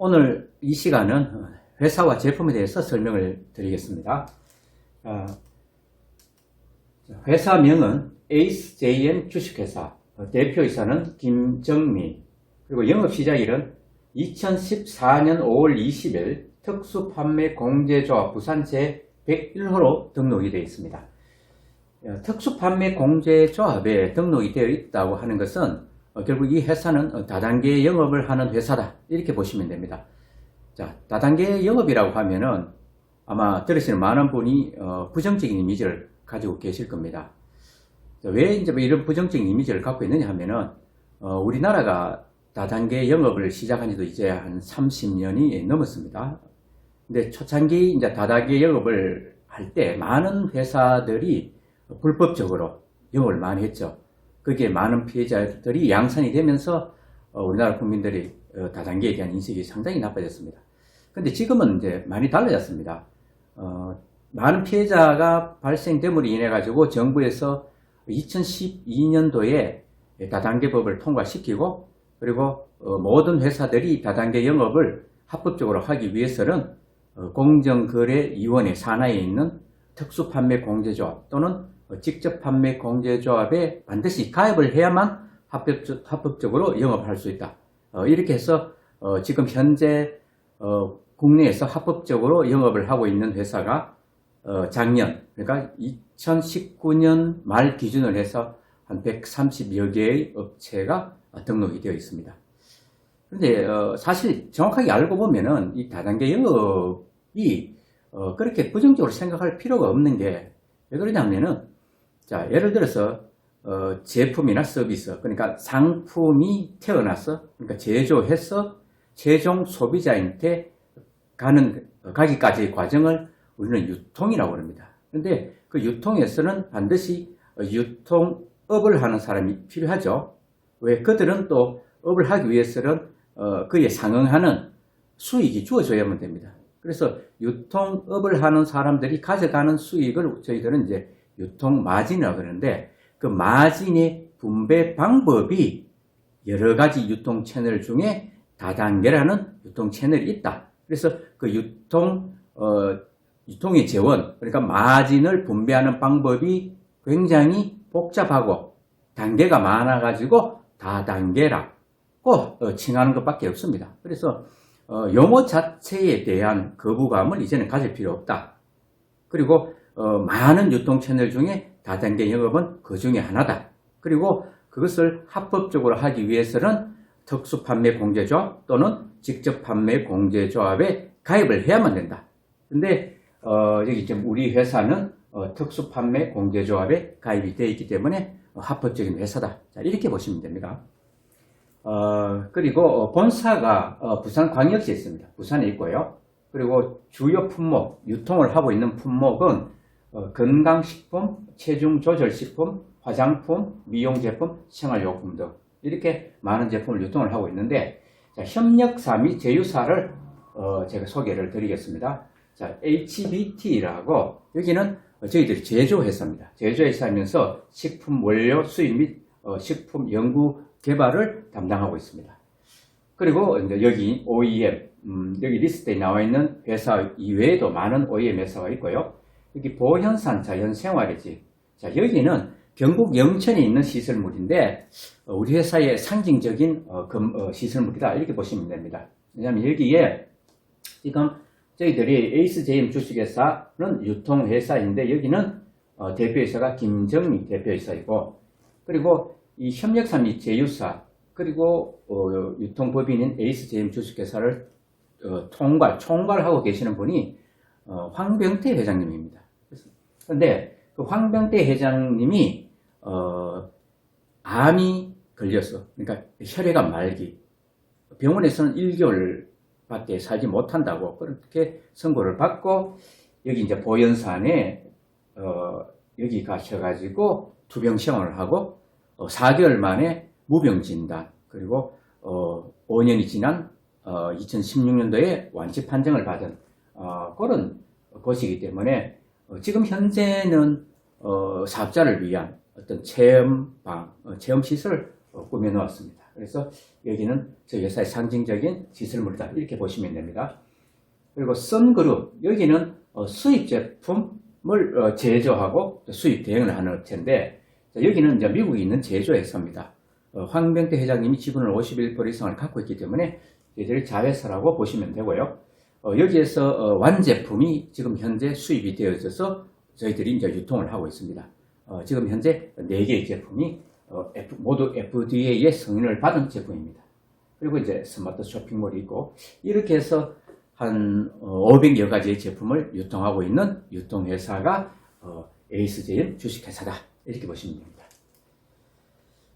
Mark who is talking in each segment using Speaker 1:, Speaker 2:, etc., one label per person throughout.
Speaker 1: 오늘 이 시간은 회사와 제품에 대해서 설명을 드리겠습니다. 아, 회사명은 에이스JM 주식회사, 어, 대표이사는 김정미, 그리고 영업시작일은 2014년 5월 20일 특수판매공제조합 부산 제 101호로 등록이 되어 있습니다. 어, 특수판매공제조합에 등록이 되어 있다고 하는 것은 어, 결국 이 회사는 어, 다단계 영업을 하는 회사다 이렇게 보시면 됩니다. 자, 다단계 영업이라고 하면은 아마 들으시는 많은 분이 어, 부정적인 이미지를 가지고 계실 겁니다. 자, 왜 이제 뭐 이런 부정적인 이미지를 갖고 있느냐 하면은 어, 우리나라가 다단계 영업을 시작한 지도 이제 한 30년이 넘었습니다. 근데 초창기 이제 다단계 영업을 할 때 많은 회사들이 불법적으로 영업을 많이 했죠. 거기에 많은 피해자들이 양산이 되면서 어, 우리나라 국민들이 어, 다단계에 대한 인식이 상당히 나빠졌습니다. 근데 지금은 이제 많이 달라졌습니다. 어, 많은 피해자가 발생됨으로 인해 가지고 정부에서 2012년도에 다단계법을 통과시키고 그리고 어, 모든 회사들이 다단계 영업을 합법적으로 하기 위해서는 어, 공정거래위원회 산하에 있는 특수판매 공제조합 또는 어, 직접 판매 공제조합에 반드시 가입을 해야만 합법적, 합법적으로 영업할 수 있다. 어, 이렇게 해서 어, 지금 현재 어, 국내에서 합법적으로 영업을 하고 있는 회사가 어, 작년 그러니까 2019년 말 기준을 해서 한 130여 개의 업체가 등록이 되어 있습니다. 그런데 어, 사실 정확하게 알고 보면은 이 다단계 영업이 어, 그렇게 부정적으로 생각할 필요가 없는 게 왜 그러냐면은 자 예를 들어서 어, 제품이나 서비스 그러니까 상품이 태어나서 그러니까 제조해서 최종 소비자한테 가는 가기까지의 과정을 우리는 유통이라고 합니다. 그런데 그 유통에서는 반드시 유통업을 하는 사람이 필요하죠. 왜 그들은 또 업을 하기 위해서는 어, 그에 상응하는 수익이 주어져야만 됩니다. 그래서 유통업을 하는 사람들이 가져가는 수익을 저희들은 이제 유통 마진이라고 그러는데 그 마진의 분배 방법이 여러 가지 유통 채널 중에 다단계라는 유통 채널이 있다. 그래서 그 유통 어, 유통의 재원 그러니까 마진을 분배하는 방법이 굉장히 복잡하고 단계가 많아가지고 다단계라고 어, 칭하는 것밖에 없습니다. 그래서 어, 용어 자체에 대한 거부감을 이제는 가질 필요 없다. 그리고 어, 많은 유통 채널 중에 다단계 영업은 그 중에 하나다. 그리고 그것을 합법적으로 하기 위해서는 특수 판매 공제조합 또는 직접 판매 공제조합에 가입을 해야만 된다. 근데 어, 여기 지금 우리 회사는 어, 특수 판매 공제조합에 가입이 되어 있기 때문에 어, 합법적인 회사다. 자, 이렇게 보시면 됩니다. 어, 그리고 어, 본사가 어, 부산 광역시에 있습니다. 부산에 있고요. 그리고 주요 품목, 유통을 하고 있는 품목은 어, 건강식품, 체중조절식품, 화장품, 미용제품, 생활용품 등 이렇게 많은 제품을 유통을 하고 있는데 자, 협력사 및 제휴사를 어, 제가 소개를 드리겠습니다. 자, HBT라고 여기는 저희들이 제조회사입니다. 제조회사이면서 식품 원료 수입 및 어, 식품 연구 개발을 담당하고 있습니다. 그리고 여기 OEM, 음, 여기 리스트에 나와 있는 회사 이외에도 많은 OEM 회사가 있고요. 여기 보현산 자연생활의 집. 자, 여기는 경북 영천에 있는 시설물인데, 어, 우리 회사의 상징적인 어, 금- 어, 시설물이다. 이렇게 보시면 됩니다. 왜냐하면 여기에 지금 저희들이 에이스제임 주식회사는 유통회사인데, 여기는 어, 대표이사가 김정미 대표이사이고, 그리고 이 협력사 및 제휴사, 그리고 어, 유통법인인 에이스제임 주식회사를 어, 통괄, 총괄하고 계시는 분이 어, 황병태 회장님입니다. 그런데 그 황병태 회장님이 어, 암이 걸렸어. 그러니까 혈액암 말기. 병원에서는 1개월밖에 살지 못한다고 그렇게 선고를 받고 여기 이제 보현산에 어, 여기 가셔가지고 투병 시험을 하고 어, 4개월 만에 무병 진단 그리고 어, 5년이 지난 어, 2016년도에 완치 판정을 받은 어, 그런 곳이기 때문에 어, 지금 현재는 어, 사업자를 위한 어떤 체험방, 어, 체험시설을 어, 꾸며놓았습니다. 그래서 여기는 저희 회사의 상징적인 시설물이다. 이렇게 보시면 됩니다. 그리고 썬그룹, 여기는 어, 수입 제품을 어, 제조하고 수입 대행을 하는 업체인데, 자, 여기는 이제 미국에 있는 제조회사입니다. 어, 황병태 회장님이 지분을 51% 이상을 갖고 있기 때문에 얘들이 자회사라고 보시면 되고요. 어, 여기에서 어, 완제품이 지금 현재 수입이 되어져서 저희들이 이제 유통을 하고 있습니다. 어, 지금 현재 4개의 제품이 모두 FDA의 승인을 받은 제품입니다. 그리고 이제 스마트 쇼핑몰이 있고 이렇게 해서 한 500여 가지의 제품을 유통하고 있는 유통회사가 어, 에이스제임 주식회사다 이렇게 보시면 됩니다.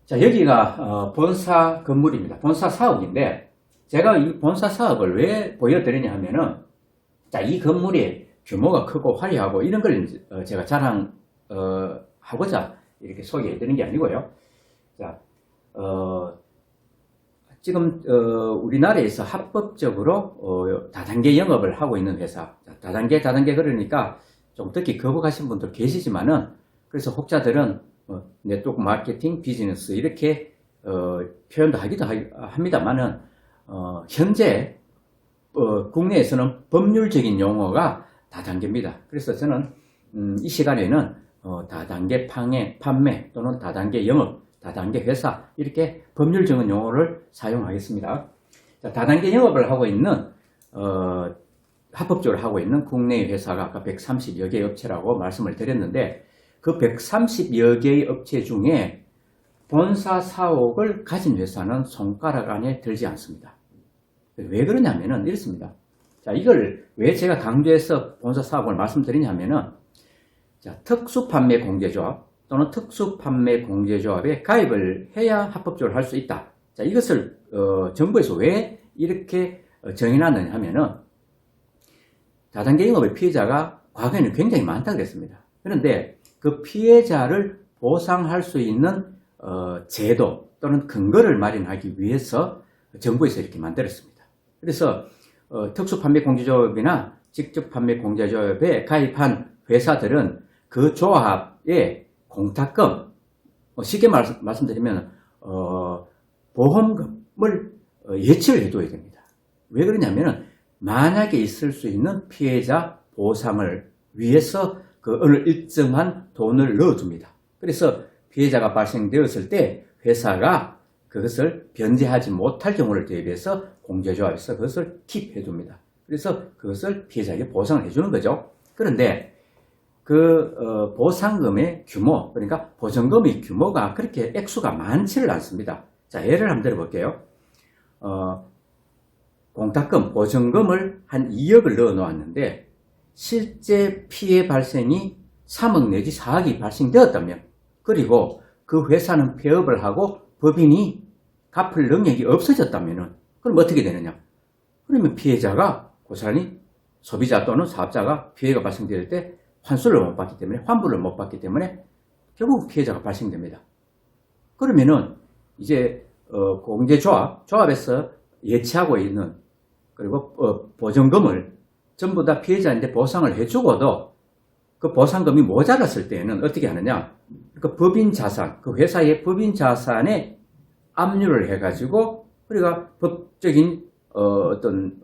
Speaker 1: 자 여기가 어, 본사 건물입니다. 본사 사업인데 제가 이 본사 사업을 왜 보여드리냐 하면은 자 이 건물이 규모가 크고 화려하고 이런 걸 어, 제가 자랑 어, 하고자 이렇게 소개해 드리는 게 아니고요. 자, 어, 지금 어, 우리나라에서 합법적으로 어, 다단계 영업을 하고 있는 회사, 자, 다단계 다단계 그러니까 좀 특히 거부하신 분들 계시지만은 그래서 혹자들은 어, 네트워크 마케팅 비즈니스 이렇게 어, 표현도 하기도 하- 합니다만은 어, 현재 어, 국내에서는 법률적인 용어가 다단계입니다. 그래서 저는 음, 이 시간에는 어, 다단계 판매, 판매 또는 다단계 영업, 다단계 회사 이렇게 법률적인 용어를 사용하겠습니다. 자, 다단계 영업을 하고 있는 어, 합법적으로 하고 있는 국내 회사가 아까 130여 개의 업체라고 말씀을 드렸는데 그 130여 개의 업체 중에 본사 사옥을 가진 회사는 손가락 안에 들지 않습니다. 왜 그러냐면은 이렇습니다. 자, 이걸 왜 제가 강조해서 본사 사업을 말씀드리냐면은 자, 특수판매 공제조합 또는 특수판매 공제조합에 가입을 해야 합법적으로 할 수 있다. 자, 이것을 어, 정부에서 왜 이렇게 어, 정해놨느냐 하면은 다단계 영업의 피해자가 과거에는 굉장히 많다 그랬습니다. 그런데 그 피해자를 보상할 수 있는 어, 제도 또는 근거를 마련하기 위해서 정부에서 이렇게 만들었습니다. 그래서 어, 특수판매공제조합이나 직접판매공제조합에 가입한 회사들은 그 조합의 공탁금, 어, 쉽게 말, 말씀드리면 어, 보험금을 어, 예치를 해둬야 됩니다. 왜 그러냐면은 만약에 있을 수 있는 피해자 보상을 위해서 그 어느 일정한 돈을 넣어줍니다. 그래서 피해자가 발생되었을 때 회사가 그것을 변제하지 못할 경우를 대비해서 공제조합에서 그것을 킵해 둡니다. 그래서 그것을 피해자에게 보상을 해주는 거죠. 그런데 그 어, 보상금의 규모, 그러니까 보전금의 규모가 그렇게 액수가 많지를 않습니다. 자, 예를 한번 들어볼게요. 어, 공탁금, 보전금을 한 2억을 넣어 놓았는데 실제 피해 발생이 3억 내지 4억이 발생되었다면 그리고 그 회사는 폐업을 하고 법인이 갚을 능력이 없어졌다면 그럼 어떻게 되느냐? 그러면 피해자가 고스란히 소비자 또는 사업자가 피해가 발생될 때 환수를 못 받기 때문에 환불을 못 받기 때문에 결국 피해자가 발생됩니다. 그러면은 이제 어, 공제조합 조합에서 예치하고 있는 그리고 어, 보전금을 전부 다 피해자한테 보상을 해주고도 그 보상금이 모자랐을 때에는 어떻게 하느냐? 그 법인 자산, 그 회사의 법인 자산에 압류를 해가지고 우리가 법적인 어, 떤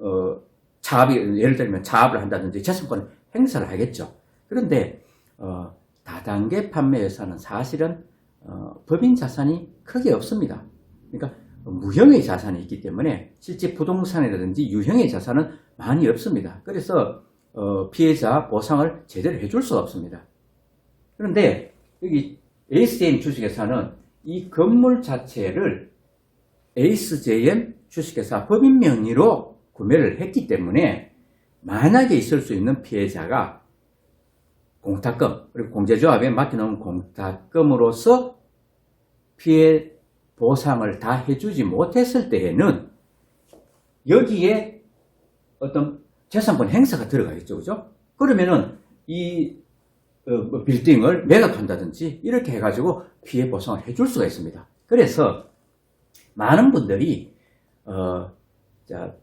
Speaker 1: 차압이 예를 들면 차압을 한다든지 재산권 행사를 하겠죠. 그런데 어, 다단계 판매 회사는 사실은 어, 법인 자산이 크게 없습니다. 그러니까 무형의 자산이 있기 때문에 실제 부동산이라든지 유형의 자산은 많이 없습니다. 그래서 어, 피해자 보상을 제대로 해줄 수가 없습니다. 그런데 여기 에이스제임 주식회사는 이 건물 자체를 에이스제임 주식회사 법인 명의로 구매를 했기 때문에 만약에 있을 수 있는 피해자가 공탁금 그리고 공제조합에 맡겨놓은 공탁금으로서 피해 보상을 다 해주지 못했을 때에는 여기에 어떤 재산권 행사가 들어가겠죠, 그죠? 그러면은 이 어, 뭐 빌딩을 매각한다든지 이렇게 해가지고 피해 보상을 해줄 수가 있습니다. 그래서 많은 분들이 어, 자,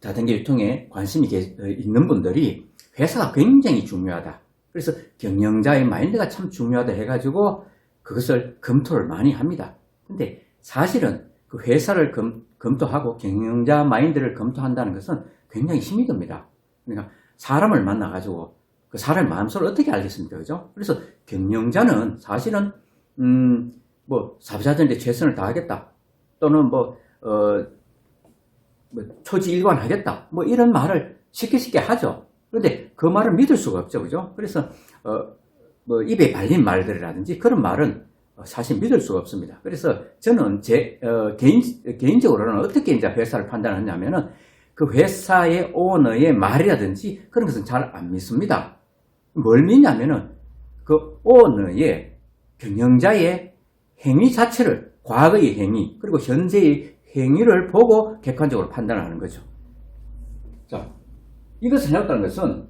Speaker 1: 다단계 유통에 관심이 계- 어, 있는 분들이 회사가 굉장히 중요하다. 그래서 경영자의 마인드가 참 중요하다 해가지고 그것을 검토를 많이 합니다. 근데 사실은 그그 회사를 검, 검토하고 경영자 마인드를 검토한다는 것은 굉장히 힘이 듭니다. 그러니까 사람을 만나가지고 그 사람의 마음속을 어떻게 알겠습니까? 그죠? 그래서 경영자는 사실은, 음, 뭐, 사부자들한테 최선을 다하겠다. 또는 뭐, 어, 뭐 초지일관하겠다. 뭐 이런 말을 쉽게 쉽게 하죠. 그런데 그 말을 믿을 수가 없죠. 그죠? 그래서, 어, 뭐 입에 발린 말들이라든지 그런 말은 사실 믿을 수가 없습니다. 그래서 저는 제 어, 개인 개인적으로는 어떻게 이제 회사를 판단하냐면은 그 회사의 오너의 말이라든지 그런 것은 잘 안 믿습니다. 뭘 믿냐면은 그 오너의 경영자의 행위 자체를 과거의 행위 그리고 현재의 행위를 보고 객관적으로 판단하는 거죠. 자, 이것을 해놨다는 것은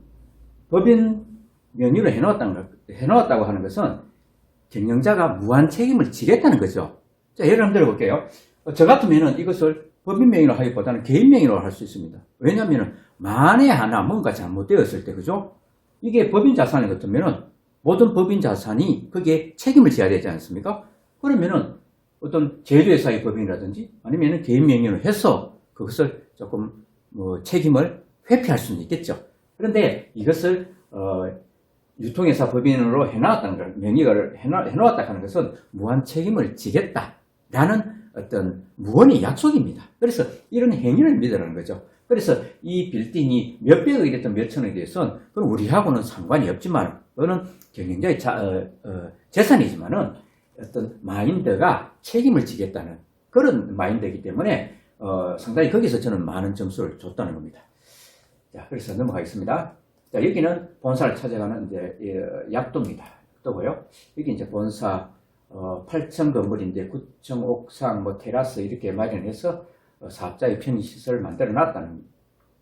Speaker 1: 법인 명의로 해놓았다는 것, 해놓았다고 하는 것은 경영자가 무한 책임을 지겠다는 거죠. 자, 예를 한번 들어볼게요. 어, 저 같으면은 이것을 법인 명의로 하기보다는 개인 명의로 할 수 있습니다. 왜냐하면 만에 하나 뭔가 잘못되었을 때, 그죠? 이게 법인 자산이 같으면은 모든 법인 자산이 거기에 책임을 져야 되지 않습니까? 그러면은 어떤 제조회사의 법인이라든지 아니면은 개인 명의로 해서 그것을 조금 뭐 책임을 회피할 수는 있겠죠. 그런데 이것을 어, 유통회사 법인으로 해놨다는 걸, 명의를 해놓, 해놓았다 하는 것은 무한 책임을 지겠다라는 어떤 무언의 약속입니다. 그래서 이런 행위를 믿으라는 거죠. 그래서 이 빌딩이 몇백억이 됐든 몇천억이 됐든 그건 우리하고는 상관이 없지만 그거는 경영자의 자, 어, 어, 재산이지만은 어떤 마인드가 책임을 지겠다는 그런 마인드이기 때문에 어, 상당히 거기서 저는 많은 점수를 줬다는 겁니다. 자, 그래서 넘어가겠습니다. 자, 여기는 본사를 찾아가는 이제 예, 약도입니다. 또고요. 여기 이제 본사 어, 8층 건물인데 9층 옥상 뭐 테라스 이렇게 마련해서 어, 사업자의 편의시설을 만들어 놨다는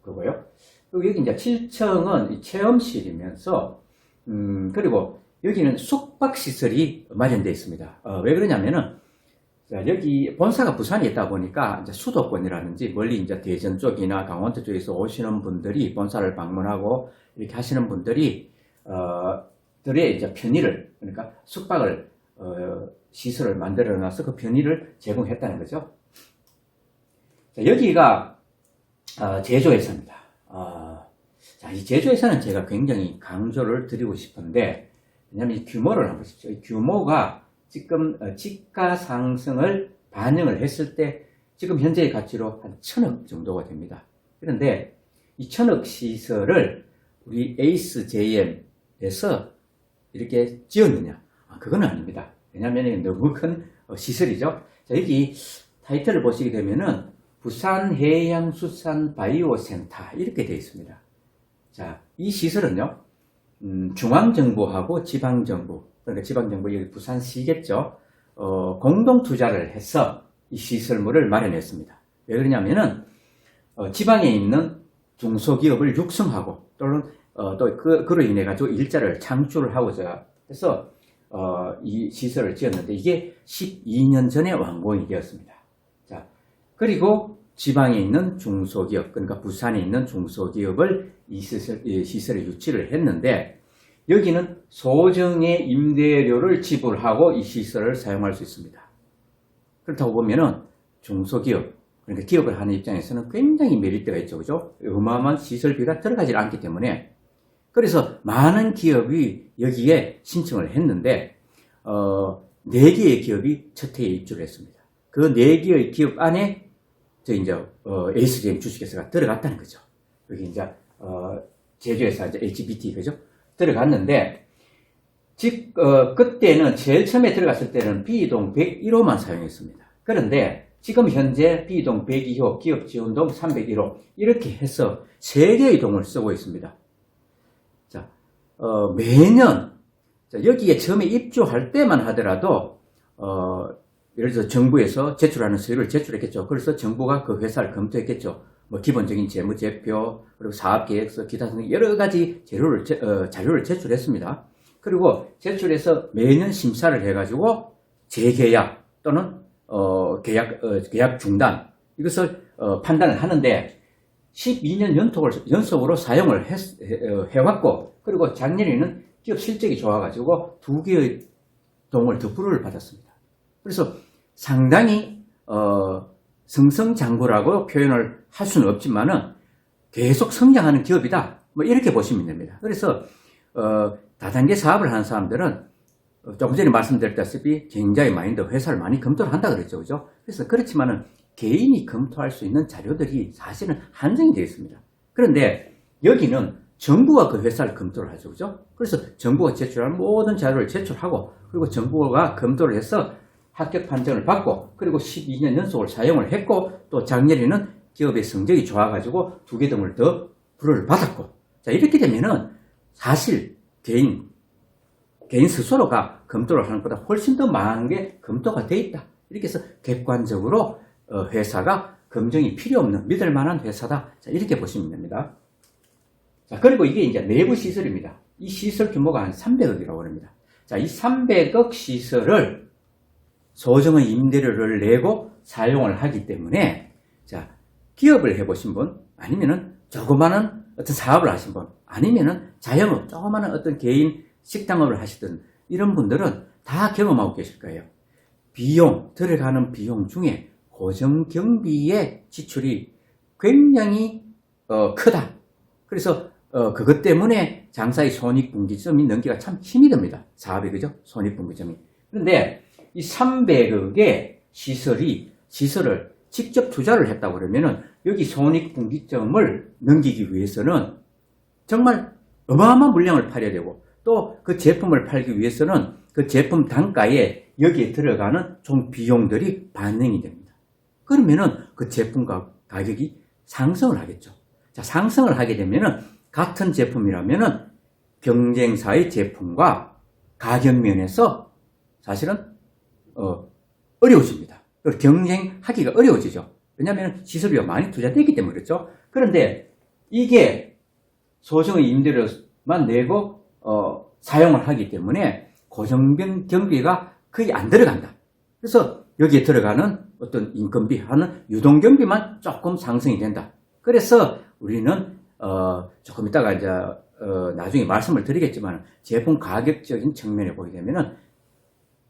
Speaker 1: 거고요. 그리고 여기 이제 7층은 체험실이면서 음, 그리고 여기는 숙박시설이 마련되어 있습니다. 어, 왜 그러냐면은 자, 여기 본사가 부산에 있다 보니까 이제 수도권이라든지 멀리 이제 대전 쪽이나 강원도 쪽에서 오시는 분들이 본사를 방문하고 이렇게 하시는 분들이 어, 들의 이제 편의를 그러니까 숙박을 어, 시설을 만들어 놔서 그 편의를 제공했다는 거죠. 자, 여기가 어, 제조회사입니다. 어, 자, 이 제조회사는 제가 굉장히 강조를 드리고 싶은데 왜냐하면 이 규모를 한번 보십시오. 이 규모가 지금 어, 지가 상승을 반영을 했을 때 지금 현재의 가치로 한 천억 정도가 됩니다. 그런데 이 천억 시설을 우리 에이스 JM에서 이렇게 지었느냐? 아, 그건 아닙니다. 왜냐하면 너무 큰 어, 시설이죠. 자, 여기 타이틀을 보시게 되면은 부산 해양수산 바이오 센터 이렇게 되어 있습니다. 자, 이 시설은요, 음, 중앙정부하고 지방정부, 그러니까 지방정부 여기 부산시겠죠. 어, 공동 투자를 해서 이 시설물을 마련했습니다. 왜 그러냐면은 어, 지방에 있는 중소기업을 육성하고 또는 어, 또 그, 그로 인해 가지고 일자를 창출을 하고자 해서 어, 이 시설을 지었는데 이게 12년 전에 완공이 되었습니다. 자, 그리고 지방에 있는 중소기업, 그러니까 부산에 있는 중소기업을 이 시설, 이 시설에 유치를 했는데 여기는 소정의 임대료를 지불하고 이 시설을 사용할 수 있습니다. 그렇다고 보면은 중소기업, 그러니까 기업을 하는 입장에서는 굉장히 메리트가 있죠. 그죠? 어마어마한 시설비가 들어가지 않기 때문에 그래서 많은 기업이 여기에 신청을 했는데 어, 4개의 기업이 첫 해에 입주를 했습니다. 그 4개의 기업 안에 저 이제 어, 에이스제임 주식회사가 들어갔다는 거죠. 여기 이제 어, 제조회사 이제 HBT 그죠? 들어갔는데 즉 어, 그때는 제일 처음에 들어갔을 때는 B동 101호만 사용했습니다. 그런데 지금 현재 B동 102호, 기업 지원동 301호 이렇게 해서 3개의 동을 쓰고 있습니다. 자, 어, 매년 자, 여기에 처음에 입주할 때만 하더라도 어, 예를 들어 정부에서 제출하는 서류를 제출했겠죠. 그래서 정부가 그 회사를 검토했겠죠. 뭐 기본적인 재무제표 그리고 사업계획서 기타 등 여러 가지 재료를 제, 어, 자료를 제출했습니다. 그리고 제출해서 매년 심사를 해가지고 재계약 또는 어, 계약 어, 계약 중단 이것을 어, 판단을 하는데 12년 연속을, 연속으로 사용을 했, 해, 왔고 그리고 작년에는 기업 실적이 좋아가지고 두 개의 동을 더 불을 받았습니다. 그래서 상당히 어, 승승장구라고 표현을 할 수는 없지만은 계속 성장하는 기업이다. 뭐 이렇게 보시면 됩니다. 그래서 어, 다단계 사업을 하는 사람들은 어, 조금 전에 말씀드렸다시피 굉장히 더 회사를 많이 검토를 한다 그랬죠. 그죠? 그래서 그렇지만은 개인이 검토할 수 있는 자료들이 사실은 한정이 되어 있습니다. 그런데 여기는 정부가 그 회사를 검토를 하죠. 그죠? 그래서 정부가 제출한 모든 자료를 제출하고 그리고 정부가 검토를 해서 합격 판정을 받고 그리고 12년 연속을 사용을 했고 또 작년에는 기업의 성적이 좋아가지고 두 개 등을 더 불허를 받았고 자 이렇게 되면은 사실 개인 개인 스스로가 검토를 하는 것보다 훨씬 더 많은 게 검토가 돼 있다 이렇게 해서 객관적으로 어, 회사가 검증이 필요 없는 믿을 만한 회사다 자 이렇게 보시면 됩니다 자 그리고 이게 이제 내부 시설입니다 이 시설 규모가 한 300억이라고 합니다 자 이 300억 시설을 소정의 임대료를 내고 사용을 하기 때문에 자 기업을 해보신 분 아니면은 조그마한 어떤 사업을 하신 분 아니면은 자영업 조그마한 어떤 개인 식당업을 하시던 이런 분들은 다 경험하고 계실 거예요. 비용 들어가는 비용 중에 고정 경비의 지출이 굉장히 어, 크다. 그래서 어, 그것 때문에 장사의 손익분기점이 넘기가 참 힘이 듭니다. 사업이 그죠? 손익분기점이. 그런데 이 300억의 시설이 시설을 직접 투자를 했다고 그러면은 여기 손익분기점을 넘기기 위해서는 정말 어마어마한 물량을 팔아야 되고 또 그 제품을 팔기 위해서는 그 제품 단가에 여기에 들어가는 총 비용들이 반영이 됩니다. 그러면은 그 제품 가, 가격이 상승을 하겠죠. 자, 상승을 하게 되면은 같은 제품이라면은 경쟁사의 제품과 가격 면에서 사실은 어, 어려워집니다. 경쟁하기가 어려워지죠. 왜냐하면 시설비가 많이 투자되기 때문에 그렇죠. 그런데 이게 소정의 임대료만 내고 어, 사용을 하기 때문에 고정병 경비가 거의 안 들어간다. 그래서 여기에 들어가는 어떤 인건비 하는 유동 경비만 조금 상승이 된다. 그래서 우리는 어, 조금 이따가 이제 어, 나중에 말씀을 드리겠지만 제품 가격적인 측면에 보게 되면은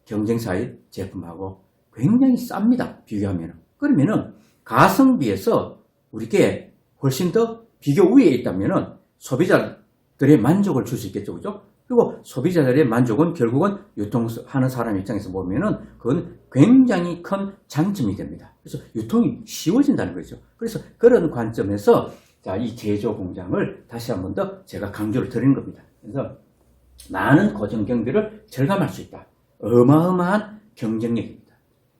Speaker 1: 경쟁사의 제품하고 굉장히 쌉니다. 비교하면. 그러면은 가성비에서 우리께 훨씬 더 비교 우위에 있다면은 소비자들의 만족을 줄 수 있겠죠. 그죠? 그리고 소비자들의 만족은 결국은 유통하는 사람 입장에서 보면은 그건 굉장히 큰 장점이 됩니다. 그래서 유통이 쉬워진다는 거죠. 그래서 그런 관점에서 자, 이 제조 공장을 다시 한 번 더 제가 강조를 드리는 겁니다. 그래서 많은 고정 경비를 절감할 수 있다. 어마어마한 경쟁력이